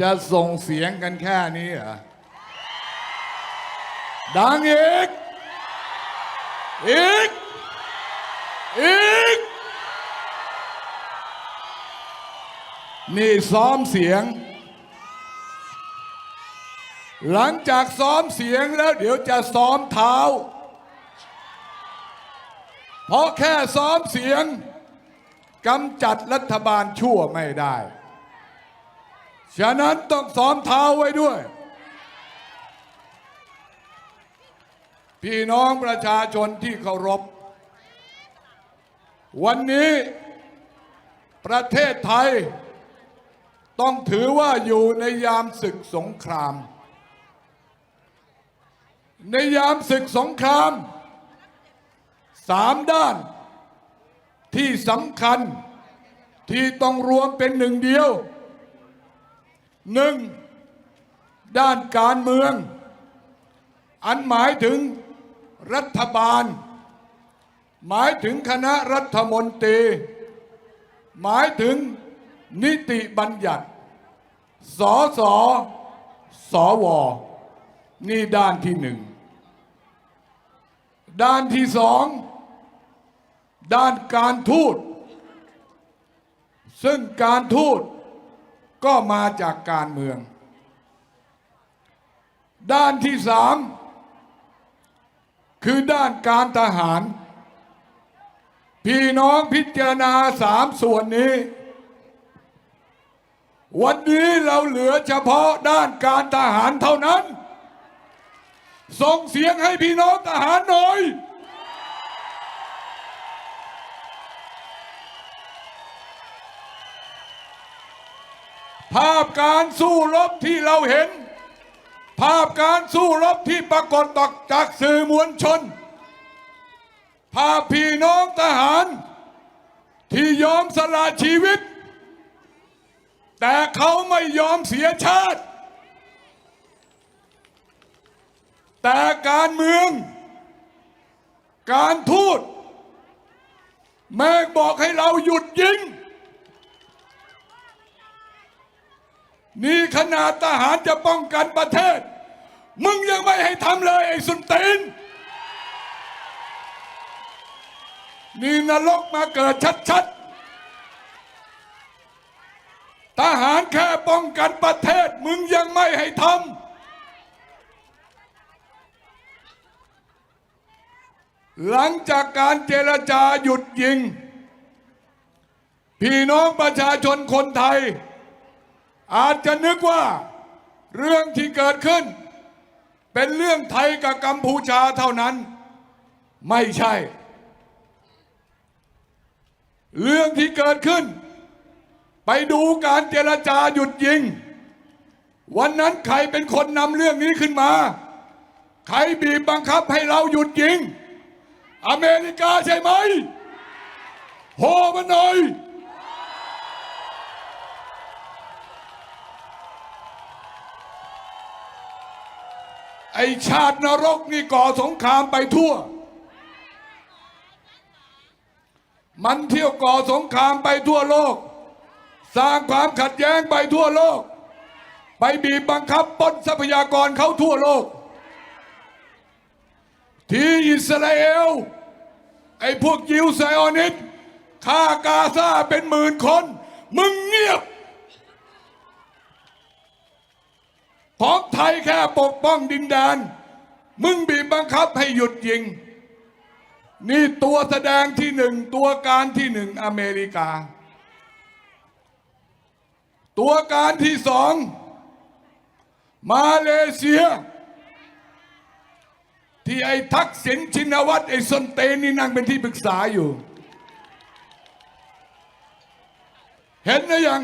จะส่งเสียงกันแค่นี้เหรอ ดังอีก อีก อีก นี่ซ้อมเสียง หลังจากซ้อมเสียงแล้วเดี๋ยวจะซ้อมเท้า เพราะแค่ซ้อมเสียงกำจัดรัฐบาลชั่วไม่ได้ ฉะนั้นต้องซ้อมเท้าไว้ด้วย พี่น้องประชาชนที่เคารพ วันนี้ประเทศไทย ต้องถือว่าอยู่ในยามศึกสงคราม ในยามศึกสงครามสามด้านที่สำคัญที่ต้องรวมเป็นหนึ่งเดียว หนึ่งด้านการเมือง อันหมายถึงรัฐบาล หมายถึงคณะรัฐมนตรี หมายถึงนิติบัญญัติสอสอสอวอนี่ด้านที่หนึ่ง ด้านที่สอง ด้านการทูต ซึ่งการทูต ก็มาจากการเมือง ด้านที่สามคือด้านการทหาร พี่น้องพิจารณาสามส่วนนี้ วันนี้เราเหลือเฉพาะด้านการทหารเท่านั้น ส่งเสียงให้พี่น้องทหารหน่อย ภาพการสู้รบที่เราเห็น ภาพการสู้รบที่ปรากฏตอกจากสื่อมวลชน ภาพพี่น้องทหาร ที่ยอมสละชีวิต แต่เขาไม่ยอมเสียชาติ แต่การเมือง การทูตแม่บอกให้เราหยุดยิง นี่ขนาดทหารจะป้องกันประเทศ มึงยังไม่ให้ทำเลยไอ้สุนตีนนี่นรกมาเกิดชัดๆ ทหารแค่ป้องกันประเทศ มึงยังไม่ให้ทำ หลังจากการเจรจาหยุดยิง พี่น้องประชาชนคนไทย อาจจะนึกว่าเรื่องที่เกิดขึ้น เป็นเรื่องไทยกับกัมพูชาเท่านั้น ไม่ใช่ เรื่องที่เกิดขึ้น ไปดูการเจรจาหยุดยิง วันนั้นใครเป็นคนนำเรื่องนี้ขึ้นมา ใครบีบบังคับให้เราหยุดยิง อเมริกาใช่ไหมโหมันหน่อย ไอชาตินรกนี่ก่อสงครามไปทั่ว มันเที่ยวก่อสงครามไปทั่วโลก สร้างความขัดแย้งไปทั่วโลก ไปบีบบังคับปนทรัพยากรเขาทั่วโลก ที่อิสราเอล ไอพวกยิวไซออนิสฆ่ากาซาเป็นหมื่นคน มึงเงียบ ของไทยแค่ปกป้องดินแดน มึงบีบบังคับให้หยุดยิง นี่ตัวแสดงที่หนึ่งตัวการที่หนึ่งอเมริกา ตัวการที่สองมาเลเซีย ที่ไอ้ทักษิณชินวัตรไอ้สนเตนนี่นั่งเป็นที่ปรึกษาอยู่ เห็นหรือยัง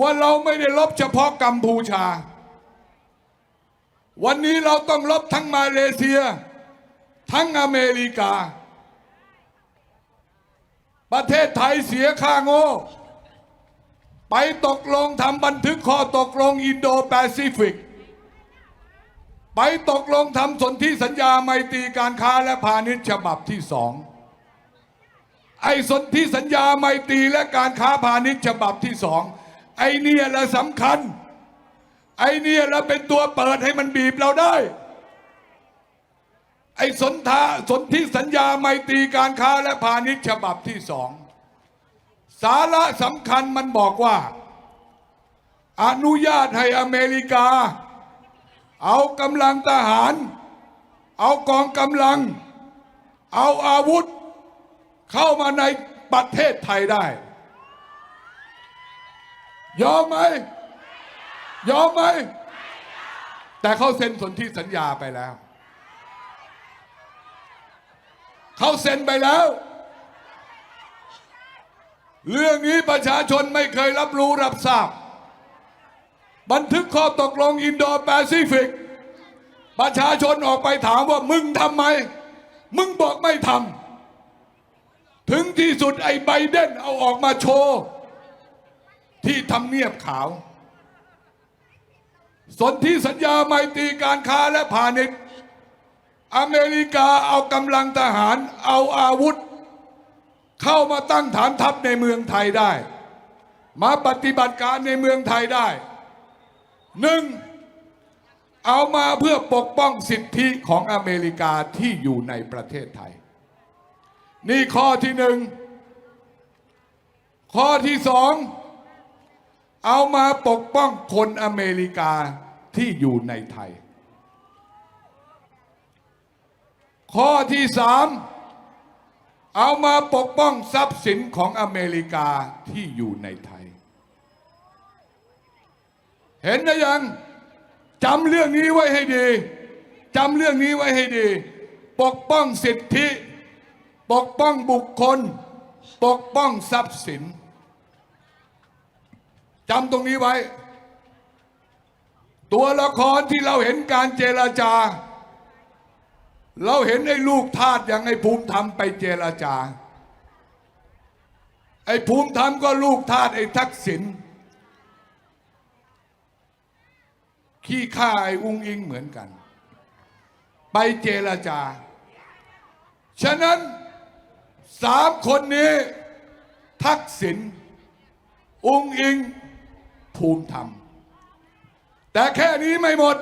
ว่าเราไม่ได้ลบเฉพาะกัมพูชา วันนี้เราต้องลบทั้งมาเลเซีย ทั้งอเมริกา ประเทศไทยเสียค่าโง่ ไปตกลงทำบันทึกข้อตกลงอินโดแปซิฟิก ไปตกลงทำสนธิสัญญาไมตรีการค้าและพาณิชย์ฉบับที่สองไอ้สนธิสัญญาไมตรีและการค้าพาณิชย์ฉบับที่สอง ไอเนี่ยแหละสำคัญ ไอเนี่ยแหละเป็นตัวเปิดให้มันบีบเราได้ ไอสนทาสนธิสัญญาไมตรีการค้าและพาณิชย์ฉบับที่สอง สาระสำคัญมันบอกว่า อนุญาตให้อเมริกา เอากำลังทหาร เอากองกำลัง เอาอาวุธ เข้ามาในประเทศไทยได้ ยอมไหม ยอมไหม แต่เขาเซ็นสนธิสัญญาไปแล้ว เขาเซ็นไปแล้ว เรื่องนี้ประชาชนไม่เคยรับรู้รับทราบ บันทึกข้อตกลงอินโดแปซิฟิก ประชาชนออกไปถามว่ามึงทำไม มึงบอกไม่ทำ ถึงที่สุดไอ้ไบเดนเอาออกมาโชว์ ที่ทำเนียบขาว สนธิสัญญาไมตรีการค้าและพาณิชย์ อเมริกาเอากำลังทหารเอาอาวุธ เข้ามาตั้งฐานทัพในเมืองไทยได้ มาปฏิบัติการในเมืองไทยได้หนึ่งเอามาเพื่อปกป้องสิทธิของอเมริกาที่อยู่ในประเทศไทย นี่ข้อที่หนึ่งข้อที่สอง เอามาปกป้องคนอเมริกาที่อยู่ในไทย ข้อที่สามเอามาปกป้องทรัพย์สินของอเมริกาที่อยู่ในไทย เห็นนะยังจำเรื่องนี้ไว้ให้ดีจำเรื่องนี้ไว้ให้ดี ปกป้องสิทธิ ปกป้องบุคคล ปกป้องทรัพย์สิน จำตรงนี้ไว้ ตัวละครที่เราเห็นการเจรจา เราเห็นไอ้ลูกทาสอย่างไอ้ภูมิธรรมไปเจรจา ไอ้ภูมิธรรมก็ลูกทาสไอ้ทักษิณขี้ข้าไอ้อุ้งอิงเหมือนกัน ไปเจรจา ฉะนั้นสามคนนี้ ทักษิณอุ้งอิง ภูมิธรรม แต่แค่นี้ไม่หมด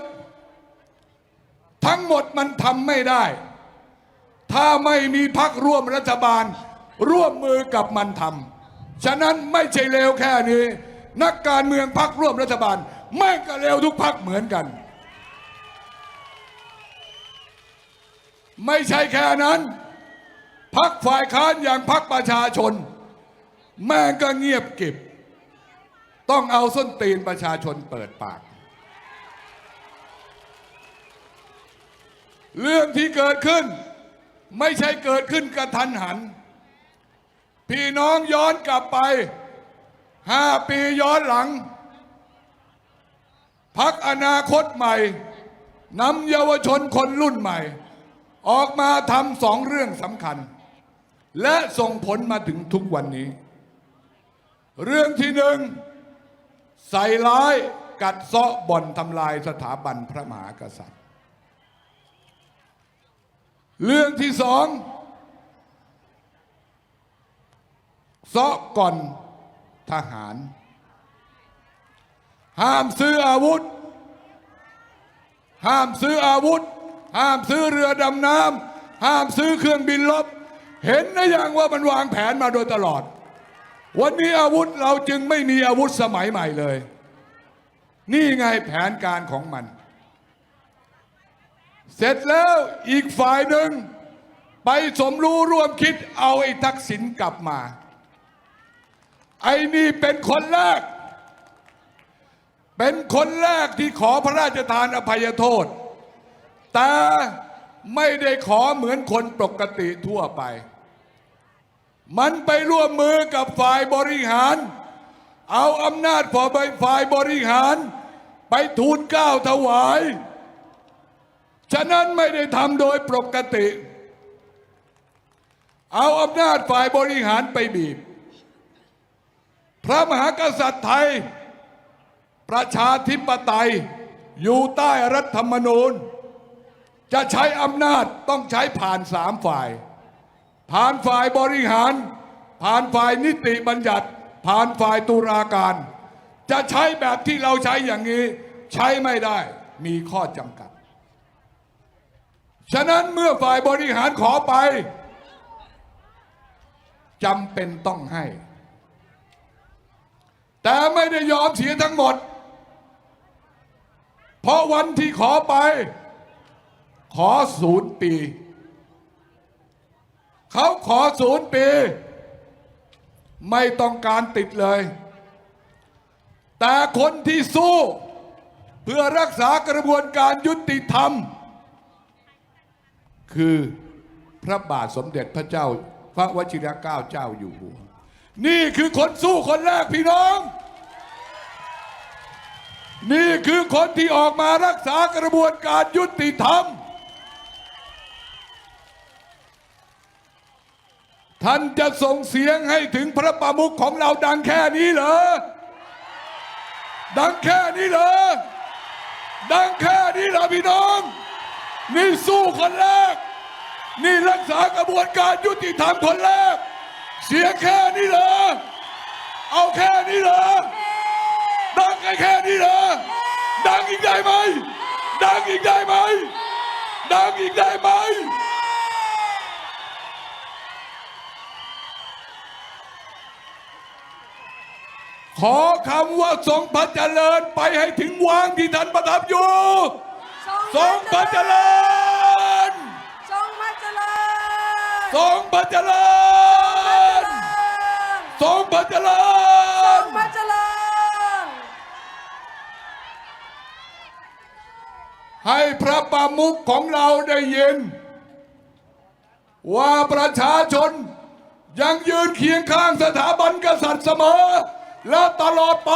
ทั้งหมดมันทำไม่ได้ ถ้าไม่มีพักร่วมรัฐบาล ร่วมมือกับมันทำฉะนั้นไม่ใช่เลวแค่นี้ นักการเมืองพักร่วมรัฐบาล ไม่ก็เลวทุกพักเหมือนกัน ไม่ใช่แค่นั้นพักฝ่ายค้านอย่างพักประชาชน แม่งก็เงียบเก็บ ต้องเอาส้นตีนประชาชนเปิดปาก เรื่องที่เกิดขึ้น ไม่ใช่เกิดขึ้นกระทันหัน พี่น้องย้อนกลับไปห้าปีย้อนหลัง พักอนาคตใหม่นำเยาวชนคนรุ่นใหม่ ออกมาทำสองเรื่องสำคัญ และส่งผลมาถึงทุกวันนี้ เรื่องที่หนึ่ง ใส่ร้ายกัดเซาะบ่อนทำลายสถาบันพระมหากษัตริย์ เรื่องที่สองเซาะก่อนทหาร ห้ามซื้ออาวุธ ห้ามซื้ออาวุธ ห้ามซื้อเรือดำน้ำห้ามซื้อเครื่องบินลบ เห็นนะยังว่ามันวางแผนมาโดยตลอด วันนี้อาวุธเราจึงไม่มีอาวุธสมัยใหม่เลย นี่ไงแผนการของมัน เสร็จแล้วอีกฝ่ายหนึ่ง ไปสมรู้ร่วมคิดเอาไอ้ทักษิณกลับมา ไอ้นี่เป็นคนแรก เป็นคนแรกที่ขอพระราชทานอภัยโทษ แต่ไม่ได้ขอเหมือนคนปกติทั่วไป มันไปร่วมมือกับฝ่ายบริหาร เอาอำนาจพอไปฝ่ายบริหาร ไปทูลเก้าถวาย ฉะนั้นไม่ได้ทำโดยปกติ เอาอำนาจฝ่ายบริหารไปบีบ พระมหากษัตริย์ไทย ประชาธิปไตยอยู่ใต้รัฐธรรมนูญ จะใช้อำนาจต้องใช้ผ่านสามฝ่าย ผ่านฝ่ายบริหาร ผ่านฝ่ายนิติบัญญัติ ผ่านฝ่ายตุลาการ จะใช้แบบที่เราใช้อย่างนี้ ใช้ไม่ได้มีข้อจำกัด ฉะนั้นเมื่อฝ่ายบริหารขอไปจำเป็นต้องให้ แต่ไม่ได้ยอมเสียทั้งหมด เพราะวันที่ขอไป ขอศูนย์ปี เขาขอศูนย์ปี ไม่ต้องการติดเลย แต่คนที่สู้ เพื่อรักษากระบวนการยุติธรรม คือพระบาทสมเด็จพระเจ้า พระวชิรเกล้าเจ้าอยู่หัว นี่คือคนสู้คนแรกพี่น้อง นี่คือคนที่ออกมารักษากระบวนการยุติธรรม ท่านจะส่งเสียงให้ถึงพระประมุขของเราดังแค่นี้เหรอ ดังแค่นี้เหรอ ดังแค่นี้เหรอพี่น้อง นี่สู้คนแรก นี่รักษากระบวนการยุติธรรมคนแรก เสียงแค่นี้เหรอ เอาแค่นี้เหรอ ดังแค่นี้เหรอ ดังอีกได้ไหม ดังอีกได้ไหม ดังอีกได้ไหม ขอคำว่าทรงพระเจริญไปให้ถึงวางที่ท่านประทับอยู่ทรงพระเจริญทรงพระเจริญทรงพระเจริญทรงพระเจริทรญงพระเจริญให้พระประมุขของเราได้ยิน ว่าประชาชนยังยืนเคียงข้างสถาบันกษัตริย์เสมอ และตลอดไป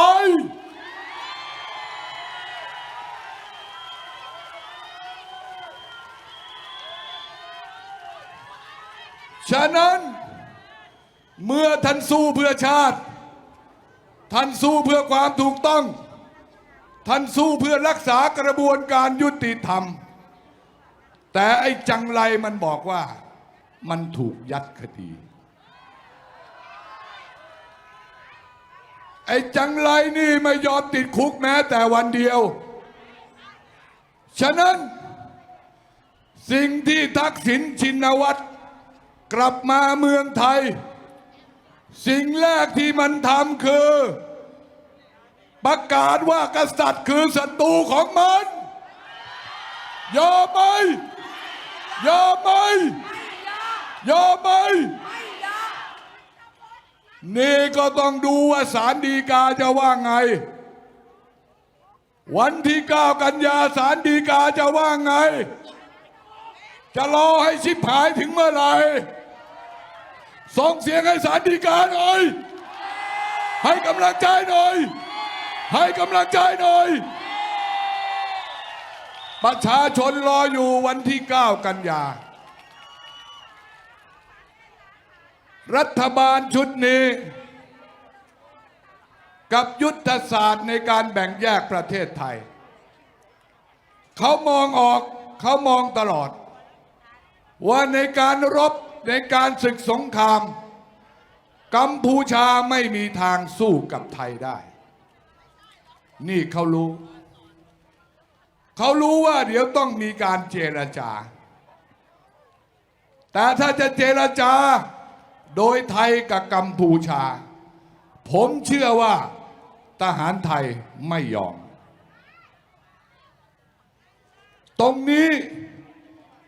ฉะนั้นเมื่อท่านสู้เพื่อชาติ ท่านสู้เพื่อความถูกต้อง ท่านสู้เพื่อรักษากระบวนการยุติธรรม แต่ไอ้จังไรมันบอกว่ามันถูกยัดคดี ไอ้จังไรนี่ไม่ยอมติดคุกแม้แต่วันเดียว ฉะนั้น สิ่งที่ทักษิณชินวัตรกลับมาเมืองไทย สิ่งแรกที่มันทำคือ ประกาศว่ากษัตริย์คือศัตรูของมัน ยอมไหมยอมไหมยอมไหม นี่ก็ต้องดูว่าสารดีกาจะว่าไง วันที่เก้ากันยาสารดีกาจะว่าไง จะรอให้ชิบหายถึงเมื่อไหร่ส่งเสียงให้สารดีกาหน่อย ให้กำลังใจหน่อย ให้กำลังใจหน่อย ประชาชนรออยู่วันที่ 9 กันยา รัฐบาลชุดนี้ กับยุทธศาสตร์ในการแบ่งแยกประเทศไทย เขามองออกเขามองตลอด ว่าในการรบในการศึกสงคราม กัมพูชาไม่มีทางสู้กับไทยได้ นี่เขารู้ เขารู้ว่าเดี๋ยวต้องมีการเจรจา แต่ถ้าจะเจรจา โดยไทยกับกัมพูชา ผมเชื่อว่าทหารไทยไม่ยอม ตรงนี้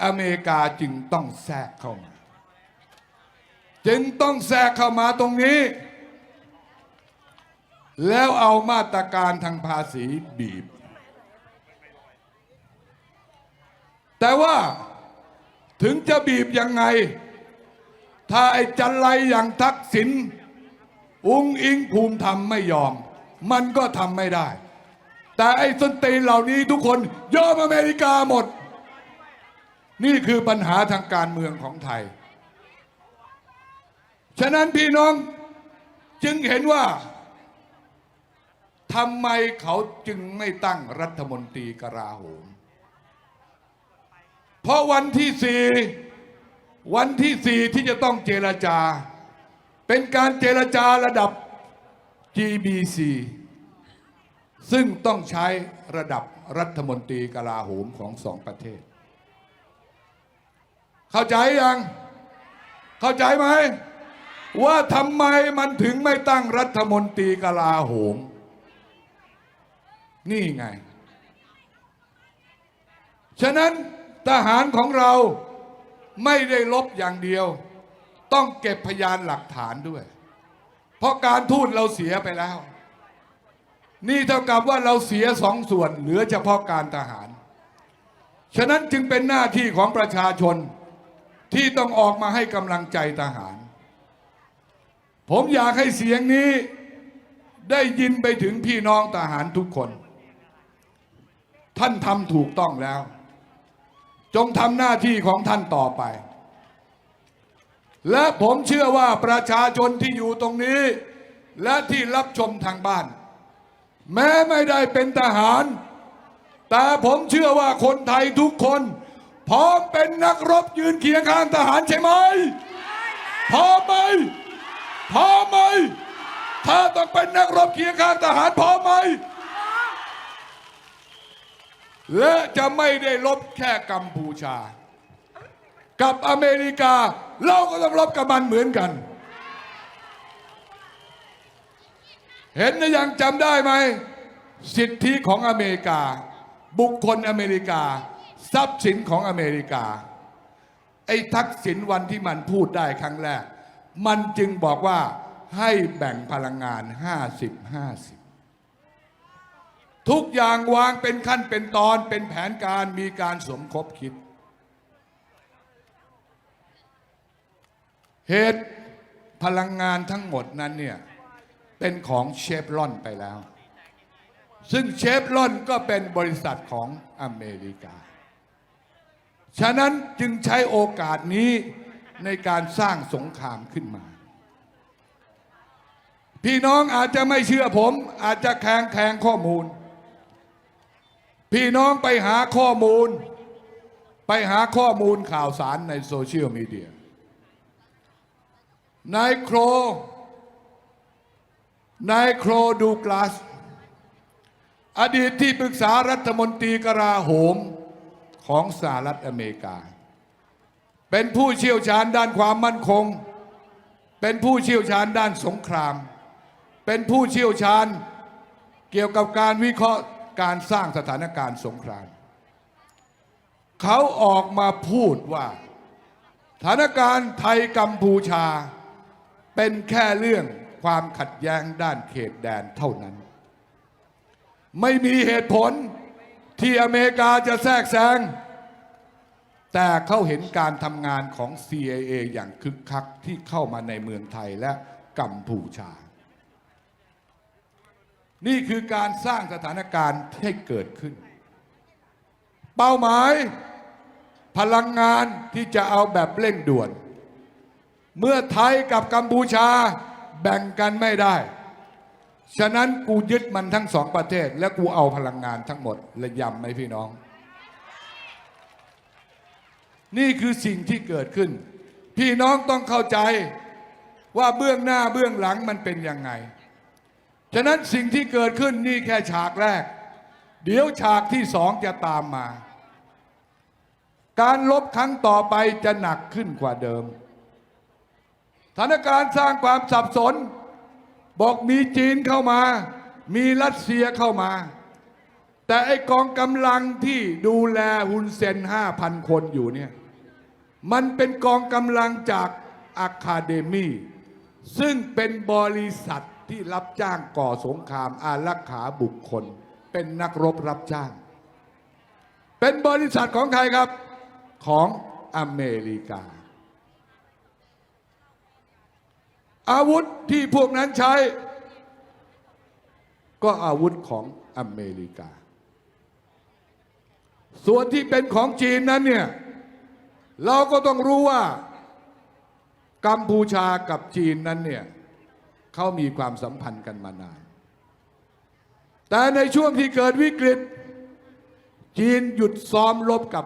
อเมริกาจึงต้องแทรกเข้ามา จึงต้องแทรกเข้ามาตรงนี้ แล้วเอามาตรการทางภาษีบีบ แต่ว่าถึงจะบีบยังไง ถ้าไอ้จันไรอย่างทักษิณอุ้งอิงภูมิธรรมไม่ยอม มันก็ทำไม่ได้ แต่ไอ้ส้นตีนเหล่านี้ทุกคนยอมอเมริกาหมด นี่คือปัญหาทางการเมืองของไทย ฉะนั้นพี่น้องจึงเห็นว่าทำไมเขาจึงไม่ตั้งรัฐมนตรีกลาโหม เพราะวันที่สี่ วันที่สี่ที่จะต้องเจรจา เป็นการเจรจาระดับ GBC ซึ่งต้องใช้ระดับรัฐมนตรีกลาโหมของสองประเทศ เข้าใจยัง เข้าใจไหม ว่าทำไมมันถึงไม่ตั้งรัฐมนตรีกลาโหม นี่ไง ฉะนั้นทหารของเรา ไม่ได้ลบอย่างเดียว ต้องเก็บพยานหลักฐานด้วย เพราะการทูตเราเสียไปแล้ว นี่เท่ากับว่าเราเสียสองส่วนเหลือเฉพาะการทหาร ฉะนั้นจึงเป็นหน้าที่ของประชาชนที่ต้องออกมาให้กำลังใจทหาร ผมอยากให้เสียงนี้ได้ยินไปถึงพี่น้องทหารทุกคน ท่านทำถูกต้องแล้ว จงทำหน้าที่ของท่านต่อไป และผมเชื่อว่าประชาชนที่อยู่ตรงนี้ และที่รับชมทางบ้าน แม้ไม่ได้เป็นทหาร แต่ผมเชื่อว่าคนไทยทุกคน พร้อมเป็นนักรบยืนเคียงข้างทหารใช่ไหมพร้อมไหมพร้อมไหมถ้าต้องเป็นนักรบเคียงข้างทหารพร้อมไหม และจะไม่ได้ลบแค่กัมพูชา กับอเมริกา เราก็ต้องลบกับมันเหมือนกัน เห็นหรือยังจำได้ไหม สิทธิของอเมริกา บุคคลอเมริกา ทรัพย์สินของอเมริกา ไอ้ทักษิณวันที่มันพูดได้ครั้งแรก มันจึงบอกว่าให้แบ่งพลังงาน 50-50 ทุกอย่างวางเป็นขั้นเป็นตอนเป็นแผนการมีการสมคบคิด เหตุพลังงานทั้งหมดนั้นเนี่ย เป็นของเชฟรอนไปแล้ว ซึ่งเชฟรอนก็เป็นบริษัทของอเมริกา ฉะนั้นจึงใช้โอกาสนี้ในการสร้างสงครามขึ้นมา พี่น้องอาจจะไม่เชื่อผม อาจจะแข่งแข่งข้อมูล พี่น้องไปหาข้อมูล ไปหาข้อมูลข่าวสารในโซเชียลมีเดียนายโครนายโครดูกลาส อดีตที่ปรึกษารัฐมนตรีกลาโหมของสหรัฐอเมริกา เป็นผู้เชี่ยวชาญด้านความมั่นคง เป็นผู้เชี่ยวชาญด้านสงคราม เป็นผู้เชี่ยวชาญเกี่ยวกับการวิเคราะห์ การสร้างสถานการณ์สงครามเขาออกมาพูดว่า สถานการณ์ไทยกัมพูชา เป็นแค่เรื่องความขัดแย้งด้านเขตแดนเท่านั้น ไม่มีเหตุผลที่อเมริกาจะแทรกแซง แต่เขาเห็นการทำงานของ CIA อย่างคึกคักที่เข้ามาในเมืองไทยและกัมพูชา นี่คือการสร้างสถานการณ์ให้เกิดขึ้น เป้าหมายพลังงานที่จะเอาแบบเร่งด่วน เมื่อไทยกับกัมพูชาแบ่งกันไม่ได้ ฉะนั้นกูยึดมันทั้งสองประเทศ และกูเอาพลังงานทั้งหมดและยำไหมพี่น้อง นี่คือสิ่งที่เกิดขึ้น พี่น้องต้องเข้าใจว่าเบื้องหน้าเบื้องหลังมันเป็นยังไง ฉะนั้นสิ่งที่เกิดขึ้นนี่แค่ฉากแรก เดี๋ยวฉากที่สองจะตามมา การลบครั้งต่อไปจะหนักขึ้นกว่าเดิมสถานการณ์สร้างความสับสน บอกมีจีนเข้ามา มีรัสเซียเข้ามา แต่ไอกองกำลังที่ดูแลฮุนเซนห้าพันคนอยู่เนี่ยมันเป็นกองกำลังจากอะคาเดมีซึ่งเป็นบริษัท ที่รับจ้างก่อสงครามอารักขาบุคคล เป็นนักรบรับจ้าง เป็นบริษัทของใครครับ ของอเมริกา อาวุธที่พวกนั้นใช้ ก็อาวุธของอเมริกา ส่วนที่เป็นของจีนนั้นเนี่ย เราก็ต้องรู้ว่ากัมพูชากับจีนนั้นเนี่ย เขามีความสัมพันธ์กันมานาน แต่ในช่วงที่เกิดวิกฤต จีนหยุดซ้อมรบกับ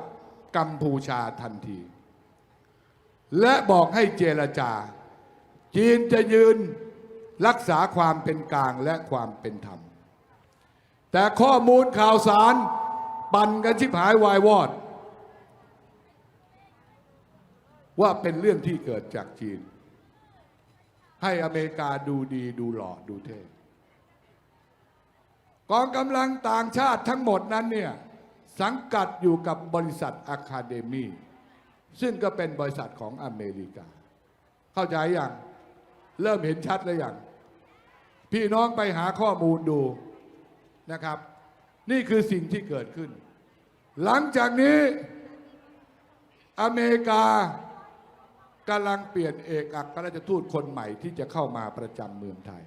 กัมพูชาทันที และบอกให้เจรจา จีนจะยืนรักษาความเป็นกลางและความเป็นธรรม แต่ข้อมูลข่าวสารปั่นกันชิบหายวายวอด ว่าเป็นเรื่องที่เกิดจากจีน ให้อเมริกาดูดีดูหล่อดูเท่กองกำลังต่างชาติทั้งหมดนั้นเนี่ยสังกัดอยู่กับบริษัทอะคาเดมีซึ่งก็เป็นบริษัทของอเมริกา เข้าใจยังเริ่มเห็นชัดแล้วยังพี่น้องไปหาข้อมูลดูนะครับ นี่คือสิ่งที่เกิดขึ้น หลังจากนี้อเมริกา กำลังเปลี่ยนเอกอัครราชทูตคนใหม่ที่จะเข้ามาประจำเมืองไทย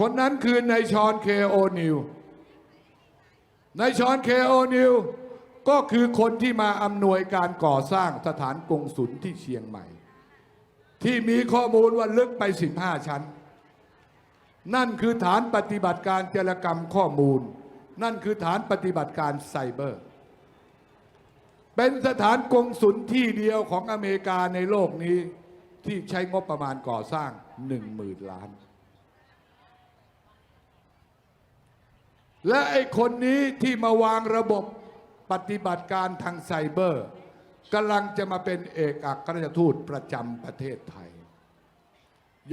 คนนั้นคือนายชอนเคโอนิวนายชอนเคโอนิวก็คือคนที่มาอำนวยการก่อสร้างสถานกงศุลที่เชียงใหม่ ที่มีข้อมูลว่าลึกไป 15 ชั้น นั่นคือฐานปฏิบัติการเจรกรรมข้อมูล นั่นคือฐานปฏิบัติการไซเบอร์ เป็นสถานกงศุลที่เดียวของอเมริกาในโลกนี้ ที่ใช้งบประมาณก่อสร้าง1 0,000ล้าน และไอ้คนนี้ที่มาวางระบบปฏิบัติการทางไซเบอร์กำลังจะมาเป็นเอกอัครราชทูตประจำประเทศไทย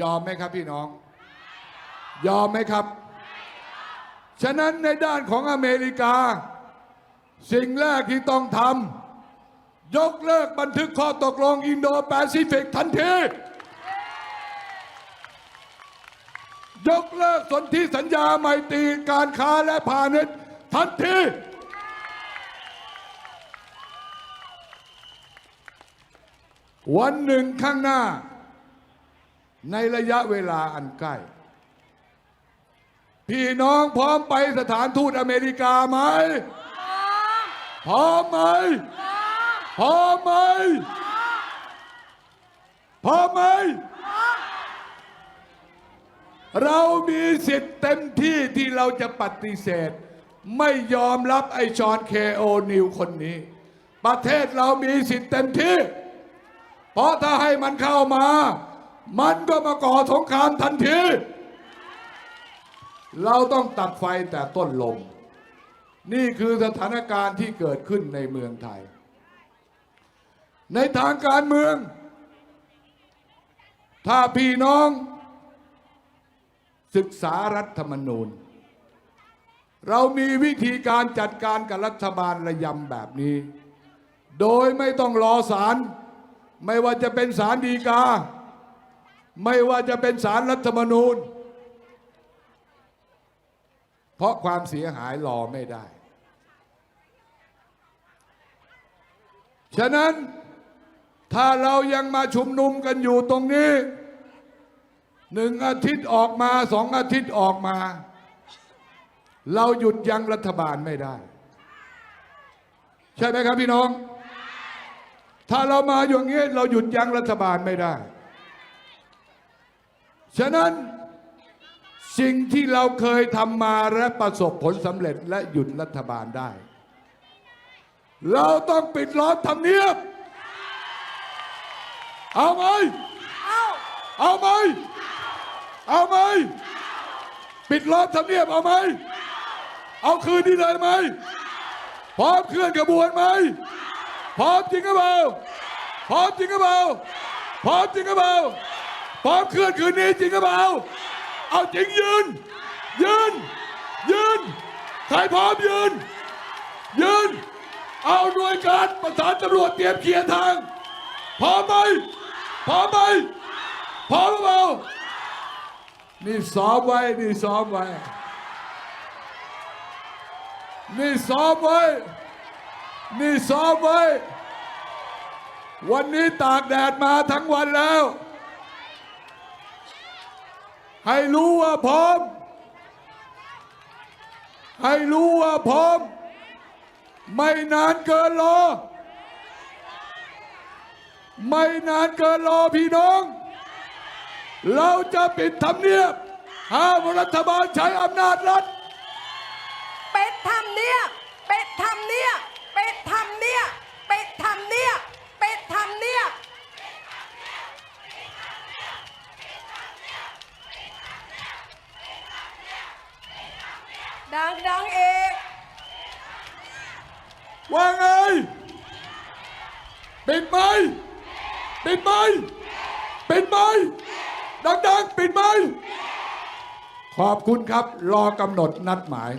ยอมไหมครับพี่น้อง ยอมไหมครับ ฉะนั้นในด้านของอเมริกา สิ่งแรกที่ต้องทำ ยกเลิกบันทึกข้อตกลงอินโดแปซิฟิกทันที ยกเลิกสนธิสัญญาไมตรีการค้าและพาณิชย์ทันที วันหนึ่งข้างหน้า ในระยะเวลาอันใกล้ พี่น้องพร้อมไปสถานทูตอเมริกาไหม พร้อมไหม พร้อมไหมพร้อมไหมเรามีสิทธิ์เต็มที่ที่เราจะปฏิเสธ ไม่ยอมรับไอชอนเคโอนิวคนนี้ ประเทศเรามีสิทธิ์เต็มที่ เพราะถ้าให้มันเข้ามา มันก็มาก่อสงครามทันที เราต้องตัดไฟแต่ต้นลม นี่คือสถานการณ์ที่เกิดขึ้นในเมืองไทย ในทางการเมือง ถ้าพี่น้อง ศึกษารัฐธรรมนูญ เรามีวิธีการจัดการกับรัฐบาลระยำแบบนี้ โดยไม่ต้องรอศาลไม่ว่าจะเป็นศาลฎีกา ไม่ว่าจะเป็นศาลรัฐธรรมนูญ เพราะความเสียหายรอไม่ได้ ฉะนั้น ถ้าเรายังมาชุมนุมกันอยู่ตรงนี้หนึ่งอาทิตย์ออกมาสองอาทิตย์ออกมา เราหยุดยั้งรัฐบาลไม่ได้ ใช่ไหมครับพี่น้อง ถ้าเรามาอย่างนี้เราหยุดยั้งรัฐบาลไม่ได้ ฉะนั้นสิ่งที่เราเคยทำมาและประสบผลสำเร็จและหยุดรัฐบาลได้ เราต้องปิดล้อมทำเนียบ เอาไหม เอาเอาไหม เอาไหม ปิดล้อมทำเนียบเอาไหม เอาคืนนี้เลยไหม พร้อมเคลื่อนกระบวนไหม พร้อมจริงหรือเปล่า พร้อมจริงหรือเปล่า พร้อมจริงหรือเปล่า พร้อมเคลื่อนคืนนี้จริงหรือเปล่า เอาจริงยืน ยืน ยืน ใครพร้อมยืน ยืน เอาหน่วยการประสานตำรวจเตรียมเคลียร์ทาง พร้อมไหมพร้อมไหมพร้อมหรือเปล่านี่ซ้อมไว้นี่ซ้อมไว้นี่ซ้อมไว้นี่ซ้อมไว้ วันนี้ตากแดดมาทั้งวันแล้ว ให้รู้ว่าพร้อม ให้รู้ว่าพร้อม ไม่นานเกินรอ ไม่นานเกินรอพี่น้อง เราจะปิดทำเนียบห้ามรัฐบาลใช้อำนาจรัฐเป็ดทำเนียบเป็ดทำเนียบเป็ดทำเนียบเป็ดทำเนียบเป็ดทำเนียบฉดังดังๆอีกว่าไงปิดไหม ปิดไหมปิดไหมดังๆ ปิดไหมขอบคุณครับ รอกำหนดนัดหมาย